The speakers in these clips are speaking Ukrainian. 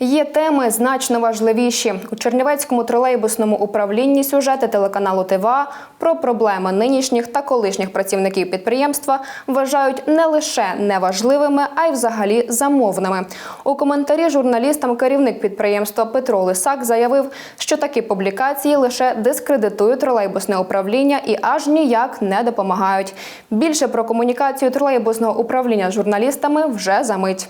Є теми значно важливіші у Чернівецькому тролейбусному управлінні сюжети телеканалу ТВА про проблеми нинішніх та колишніх працівників підприємства вважають не лише неважливими, а й взагалі замовними. У коментарі журналістам керівник підприємства Петро Лисак заявив, що такі публікації лише дискредитують тролейбусне управління і аж ніяк не допомагають. Більше про комунікацію тролейбусного управління з журналістами вже за мить.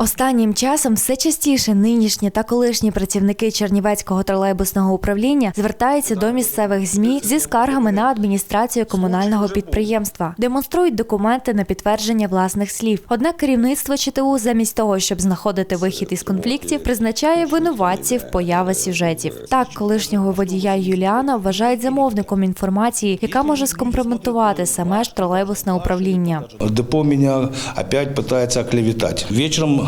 Останнім часом все частіше нинішні та колишні працівники Чернівецького тролейбусного управління звертаються до місцевих змі зі скаргами на адміністрацію комунального підприємства, демонструють документи на підтвердження власних слів. Однак керівництво ЧТУ замість того, щоб знаходити вихід із конфліктів, призначає винуватців появи сюжетів. Так, колишнього водія Юліана вважають замовником інформації, яка може скомпрометувати саме ж тролейбусне управління. Депо меня опять пытается оклеветать. Вечером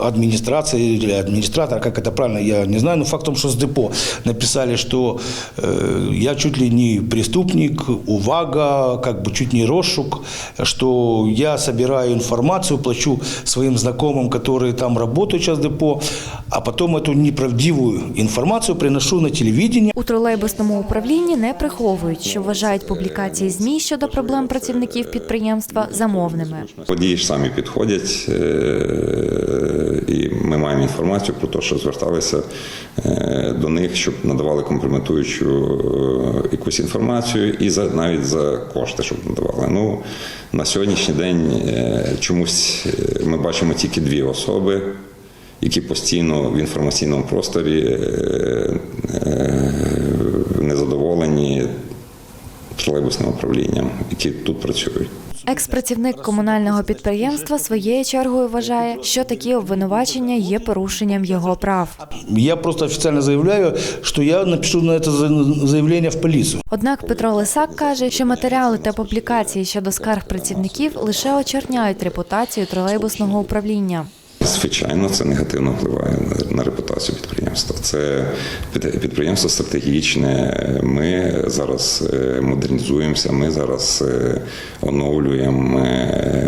администрация или администратор, как это правильно, я не знаю, но факт в том, что с депо написали, что э, я чуть ли не преступник, увага, как бы чуть не розшук, что я собираю информацию, плачу своим знакомым, которые там работают сейчас в депо, а потом эту неправдивую информацию приношу на телевидение. У тролейбусному управлінні не приховують, що вважають публікації змі щодо проблем працівників підприємства замовними. Водії ж самі підходять, е, і ми маємо інформацію про те, що зверталися е, до них, щоб надавали компрометуючу е, якусь інформацію і за навіть за кошти, щоб надавали. Ну на сьогоднішній день е, чомусь ми бачимо тільки дві особи. Які постійно в інформаційному просторі тролейбусним управлінням, які тут працюють. Експрацівник комунального підприємства своєю чергою вважає, що такі обвинувачення є порушенням його прав. Я просто официально заявляю, что я напишу на это за- заявление в полицию. Однак Петро Лисак каже, що матеріали та публікації щодо скарг працівників лише очерняють репутацію тролейбусного управління. Звичайно, це негативно впливає на, репутацію підприємства. Це підприємство стратегічне. Ми зараз е, модернізуємося, ми зараз е, оновлюємо е,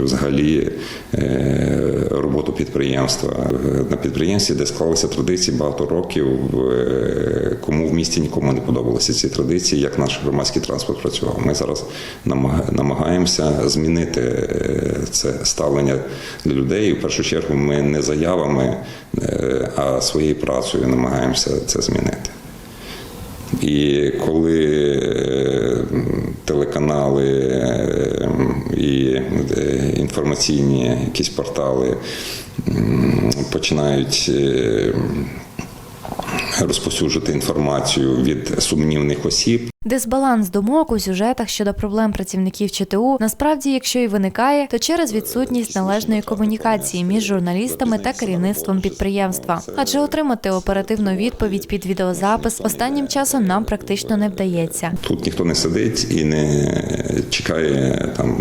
взагалі е, роботу підприємства. На підприємстві, де склалися традиції багато років, е, кому в місті нікому не подобалися ці традиції, як наш громадський транспорт працював. Ми зараз намагаємося змінити е, це ставлення для людей. В першу чергу ми не заявами, а своєю працею намагаємося це змінити. І коли е, телеканали е, і е, інформаційні якісь портали починають е, розповсюджувати інформацію від сумнівних осіб, Дисбаланс думок у сюжетах щодо проблем працівників ЧТУ насправді, якщо і виникає, то через відсутність належної комунікації між журналістами та керівництвом підприємства. Адже отримати оперативну відповідь під відеозапис останнім часом нам практично не вдається. Тут ніхто не сидить і не чекає там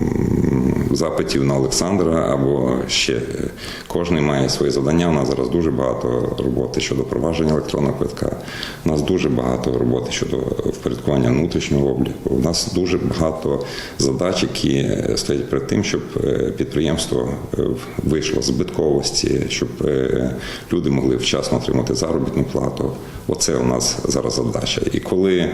запитів на Олександра або ще кожен має своє завдання. У нас зараз дуже багато роботи щодо провадження електронного квитка. У нас дуже багато роботи щодо впорядкування внутрішнього обліку. У нас дуже багато задач, які стоять перед тим, щоб е, підприємство е, вийшло з збитковості, щоб е, люди могли вчасно отримати заробітну плату. Оце у нас зараз задача. І коли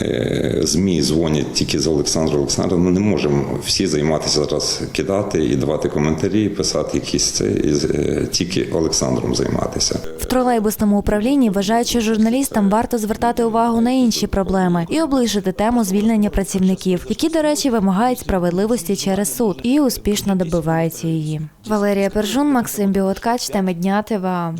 е, ЗМІ дзвонять тільки з Олександра Олександра, ми не можемо всі займатися зараз кидати і давати коментарі, писати якісь це і е, тільки Олександром займатися. В тролейбусному управлінні вважають, що журналістам варто звертати увагу на інші проблеми і облишити тему звільнення працівників, які, до речі, вимагають справедливості через суд і успішно добиваються її. Валерія Пержун, Максим Біоткач, теми дня ТВА.